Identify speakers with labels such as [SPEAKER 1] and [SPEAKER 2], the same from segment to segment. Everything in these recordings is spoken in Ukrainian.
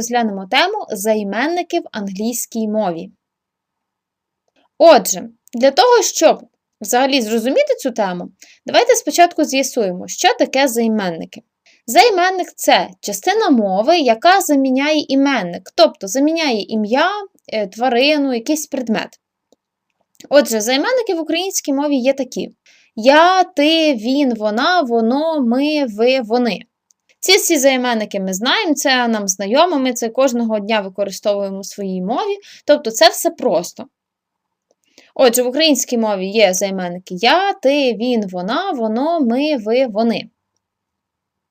[SPEAKER 1] Розглянемо тему займенники в англійській мові. Отже, для того, щоб взагалі зрозуміти цю тему, давайте спочатку з'ясуємо, що таке займенники. Займенник це частина мови, яка заміняє іменник, тобто заміняє ім'я, е, тварину, якийсь предмет. Отже, займенники в українській мові є такі: я, ти, він, вона, воно, ми, ви, вони. Ці всі займенники ми знаємо, це нам знайомо, ми це кожного дня використовуємо у своїй мові, тобто це все просто. Отже, в українській мові є займенники я, ти, він, вона, воно, ми, ви, вони.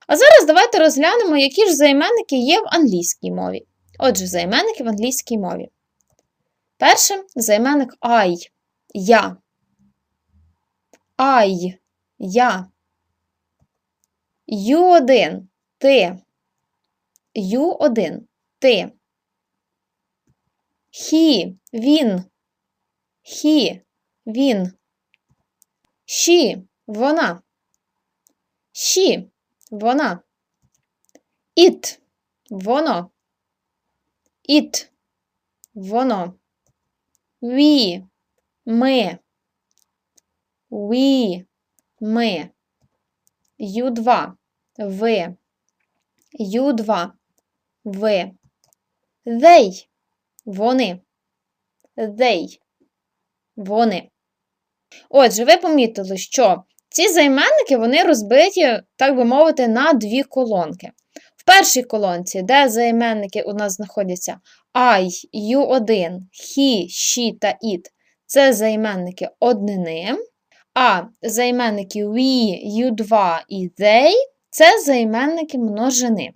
[SPEAKER 1] А зараз давайте розглянемо, які ж займенники є в англійській мові. Отже, займенники в англійській мові. Перше займенник I. Я. I. Я. Ю1. Ти. Ю1. Ти. He. Він. He. Він. She. Вона. She. Вона. It. Воно. It. Воно. We. Ми. We. Ми. Ю2. Ви. Ю2. Ви. They. Вони. They. Вони. Отже, ви помітили, що ці займенники вони розбиті, так би мовити, на дві колонки. В першій колонці, де займенники у нас знаходяться I, U1, he, she та it, це займенники однини, а займенники we, you2 і they це займенники множини.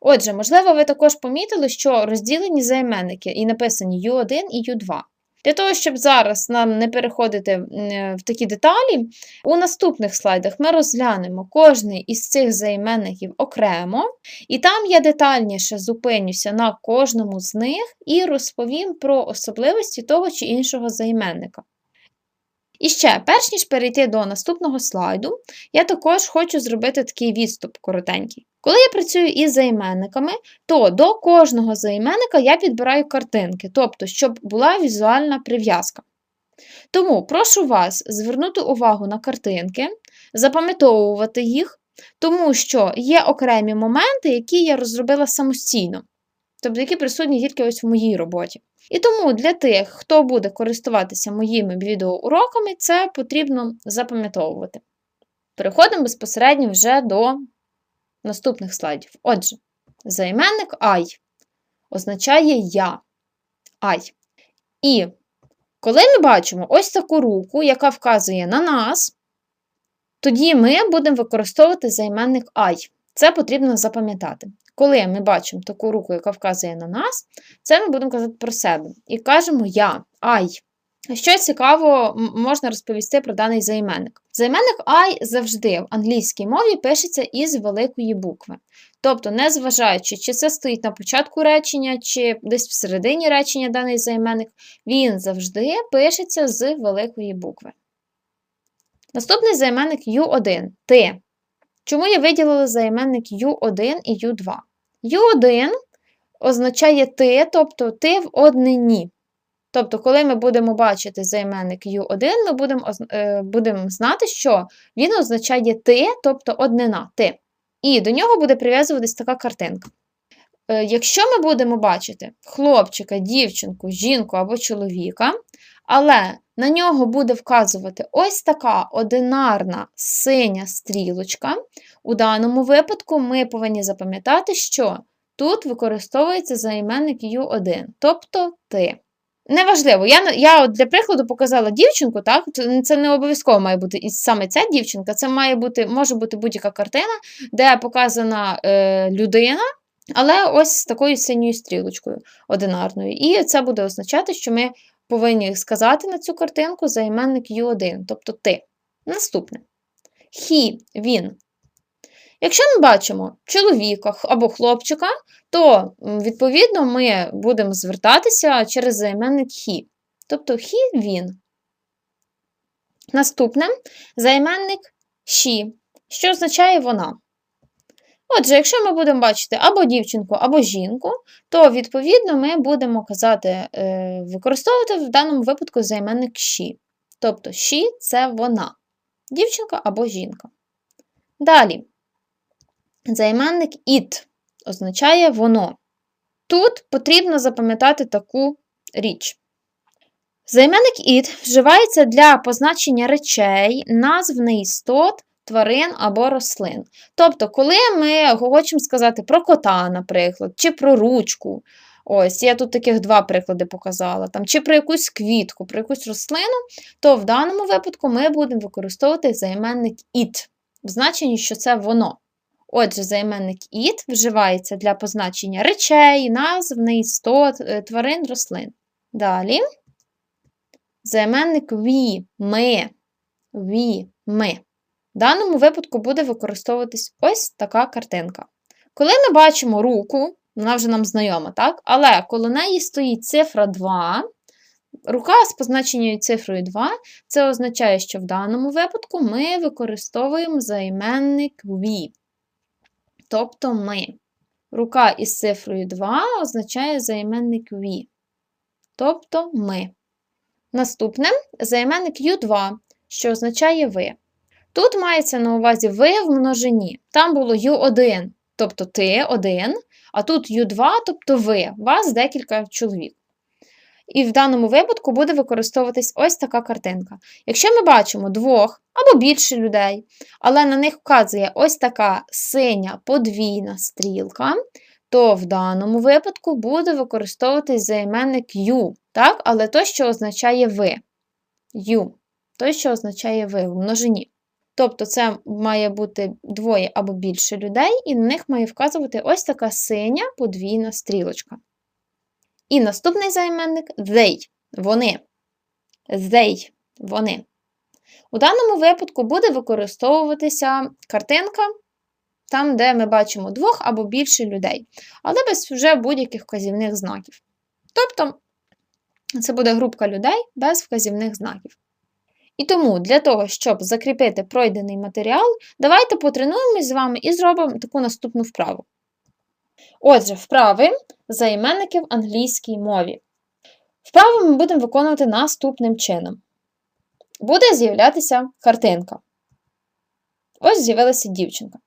[SPEAKER 1] Отже, можливо, ви також помітили, що розділені займенники і написані U1 і U2. Для того, щоб зараз нам не переходити в такі деталі, у наступних слайдах ми розглянемо кожний із цих займенників окремо, і там я детальніше зупинюся на кожному з них і розповім про особливості того чи іншого займенника. І ще, перш ніж перейти до наступного слайду, я також хочу зробити такий відступ коротенький. Коли я працюю із займенниками, то до кожного займенника я підбираю картинки, тобто, щоб була візуальна прив'язка. Тому прошу вас звернути увагу на картинки, запам'ятовувати їх, тому що є окремі моменти, які я розробила самостійно, тобто які присутні тільки ось в моїй роботі. І тому для тих, хто буде користуватися моїми відеоуроками, це потрібно запам'ятовувати. Переходимо безпосередньо вже до наступних слайдів. Отже, займенник I означає я. I. І коли ми бачимо ось таку руку, яка вказує на нас, тоді ми будемо використовувати займенник I. Це потрібно запам'ятати. Коли ми бачимо таку руку, яка вказує на нас, це ми будемо казати про себе. І кажемо я, I. Що цікаво, можна розповісти про даний займенник. Займенник I завжди в англійській мові пишеться із великої букви. Тобто, незважаючи, чи це стоїть на початку речення, чи десь всередині речення даний займенник, він завжди пишеться з великої букви. Наступний займенник U1 ти. Чому я виділила займенник U1 і U2? U1 означає ти, тобто ти в однині. Тобто, коли ми будемо бачити займенник U1, ми будемо е, будемо знати, що він означає ти, тобто однина ти. І до нього буде прив'язуватись така картинка. Е, якщо ми будемо бачити хлопчика, дівчинку, жінку або чоловіка, але на нього буде вказувати ось така одинарна синя стрілочка, у даному випадку ми повинні запам'ятати, що тут використовується займенник U1, тобто ти. Неважливо, я я для прикладу показала дівчинку, так? Це не обов'язково має бути і саме ця дівчинка, це має бути, може бути будь-яка картина, де показана е, людина, але ось з такою синьою стрілочкою одинарною. І це буде означати, що ми повинні сказати на цю картинку займенник U1, тобто ти. Наступне. He, він. Якщо ми бачимо чоловіка або хлопчика, то, відповідно, ми будемо звертатися через займенник he. Тобто he він. Наступне займенник she, що означає вона. Отже, якщо ми будемо бачити або дівчинку, або жінку, то відповідно ми будемо казати, е, використовувати в даному випадку займенник she. Тобто she – це вона, дівчинка або жінка. Далі, займенник it означає воно. Тут потрібно запам'ятати таку річ. Займенник it вживається для позначення речей, назв неістот, тварин або рослин. Тобто, коли ми хочемо сказати про кота, наприклад, чи про ручку, ось, я тут таких два приклади показала, там, чи про якусь квітку, про якусь рослину, то в даному випадку ми будемо використовувати займенник it, в значенні, що це воно. Отже, займенник it вживається для позначення речей, назв, неістот, е, тварин, рослин. Далі. Займенник we, ми, we, ми. В даному випадку буде використовуватись ось така картинка. Коли ми бачимо руку, вона вже нам знайома, так? Але коло неї стоїть цифра 2, рука з позначеною цифрою 2, це означає, що в даному випадку ми використовуємо займенник we. Тобто ми. Рука із цифрою 2 означає займенник we. Тобто ми. Наступне займенник U2, що означає ви. Тут мається на увазі ви в множині. Там було U1, тобто ти один, а тут U2, тобто ви, вас декілька чоловік. І в даному випадку буде використовуватись ось така картинка. Якщо ми бачимо двох або більше людей, але на них вказує ось така синя подвійна стрілка, то в даному випадку буде використовуватись займенник you, так? але той, що означає ви. You. Той, що означає ви в множині. Тобто це має бути двоє або більше людей, і на них має вказувати ось така синя подвійна стрілочка. І наступний займенник they. Вони. They. Вони. У даному випадку буде використовуватися картинка, там, де ми бачимо двох або більше людей, але без вже будь-яких вказівних знаків. Тобто, це буде групка людей без вказівних знаків. І тому для того, щоб закріпити пройдений матеріал, давайте потренуємось з вами і зробимо таку наступну вправу. Отже, вправи займенники в англійській мові. Вправи ми будемо виконувати наступним чином. Буде з'являтися картинка. Ось з'явилася дівчинка.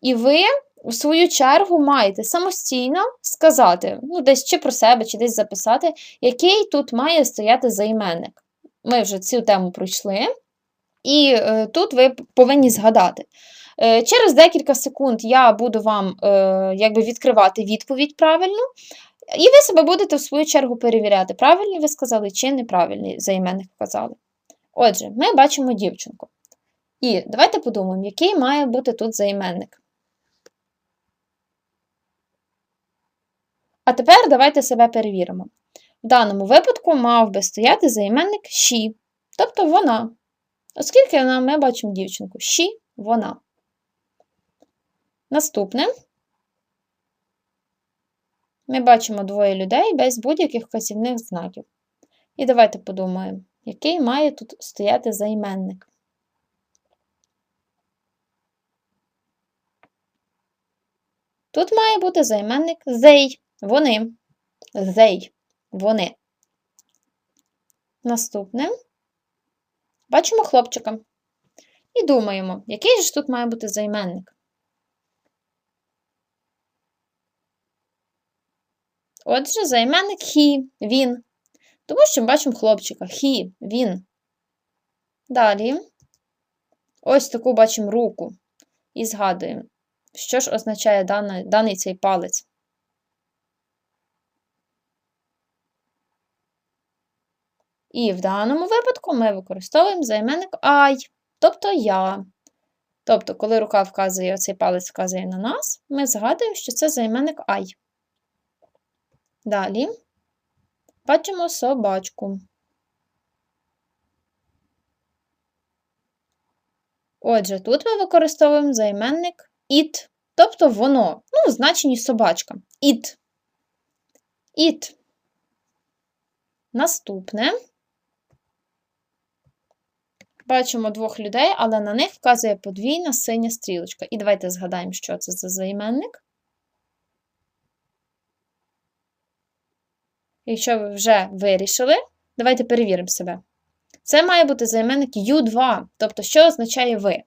[SPEAKER 1] І ви, в свою чергу, маєте самостійно сказати, ну, десь чи про себе, чи десь записати, який тут має стояти займенник. Ми вже цю тему пройшли, і е, тут ви повинні згадати. Е, через декілька секунд я буду вам е, якби відкривати відповідь правильну, і ви себе будете в свою чергу перевіряти, правильні ви сказали чи неправильний займенник вказали. Отже, ми бачимо дівчинку. І давайте подумаємо, який має бути тут займенник. А тепер давайте себе перевіримо. В даному випадку мав би стояти займенник she, тобто вона. Оскільки ми бачимо дівчинку she – вона. Наступне ми бачимо двоє людей без будь-яких вказівних знаків. І давайте подумаємо, який має тут стояти займенник. Тут має бути займенник they, вони. They, вони. Наступне бачимо хлопчика. І думаємо, який ж тут має бути займенник. Отже, займенник he, він. Тому що ми бачимо хлопчика. He, він. Далі ось таку бачимо руку. І згадуємо, що ж означає даний, даний цей палець. І в даному випадку ми використовуємо займенник I, тобто я. Тобто, коли рука вказує, оцей палець вказує на нас, ми згадуємо, що це займенник I. Далі бачимо собачку. Отже, тут ми використовуємо займенник it, тобто воно, ну, в значенні собачка. It. It. Наступне Бачимо двох людей, але на них вказує подвійна синя стрілочка. І давайте згадаємо, що це за займенник. Якщо ви вже вирішили, давайте перевіримо себе. Це має бути займенник U2, тобто, що означає ви.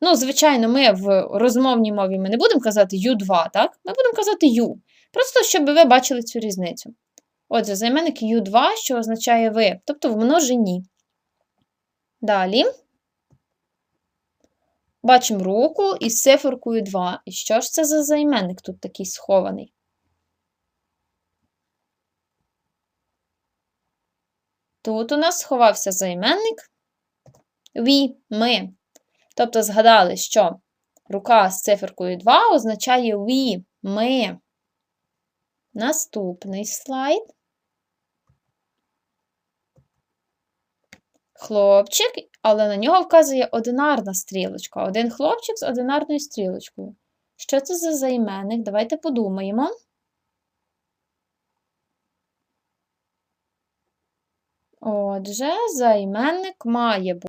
[SPEAKER 1] Ну, звичайно, ми в розмовній мові ми не будемо казати U2, так? Ми будемо казати U. Просто щоб ви бачили цю різницю. Отже, займенник U2, що означає ви, тобто в множині. Далі. Бачимо руку із циферкою 2. І що ж це за займенник тут такий схований? Тут у нас сховався займенник we, ми. Тобто згадали, що рука з циферкою 2 означає we, ми. Наступний слайд. Хлопчик, але на нього вказує одинарна стрілочка. Один хлопчик з одинарною стрілочкою. Що це за займенник? Давайте подумаємо. Отже, займенник має бути.